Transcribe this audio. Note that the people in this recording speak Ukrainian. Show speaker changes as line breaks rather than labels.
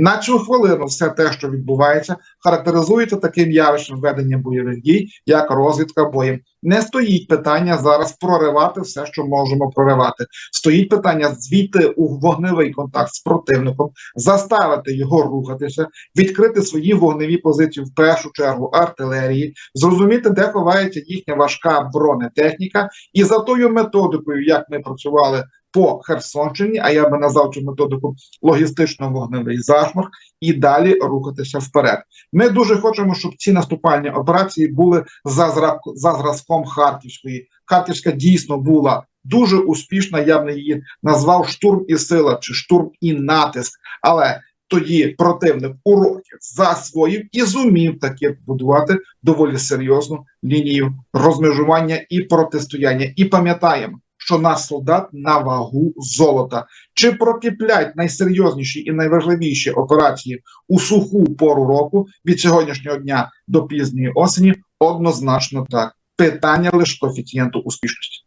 На цю хвилину все те, що відбувається, характеризується таким явищем ведення бойових дій, як розвідка боєм. Не стоїть питання зараз проривати все, що можемо проривати. Стоїть питання звійти у вогневий контакт з противником, заставити його рухатися, відкрити свої вогневі позиції в першу чергу артилерії, зрозуміти, де ховається їхня важка бронетехніка, і за тою методикою, як ми працювали по Херсонщині, а я би назвав цю методику логістично-вогневий зашморг, і далі рухатися вперед. Ми дуже хочемо, щоб ці наступальні операції були за за зразком Харківської. Харківська дійсно була дуже успішна. Я б не її назвав штурм і сила чи штурм і натиск. Але тоді противник уроків засвоїв і зумів таки будувати доволі серйозну лінію розмежування і протистояння. І пам'ятаємо, що наш солдат на вагу золота. Чи прокиплять найсерйозніші і найважливіші операції у суху пору року від сьогоднішнього дня до пізньої осені? Однозначно так. Питання лише коефіцієнту успішності.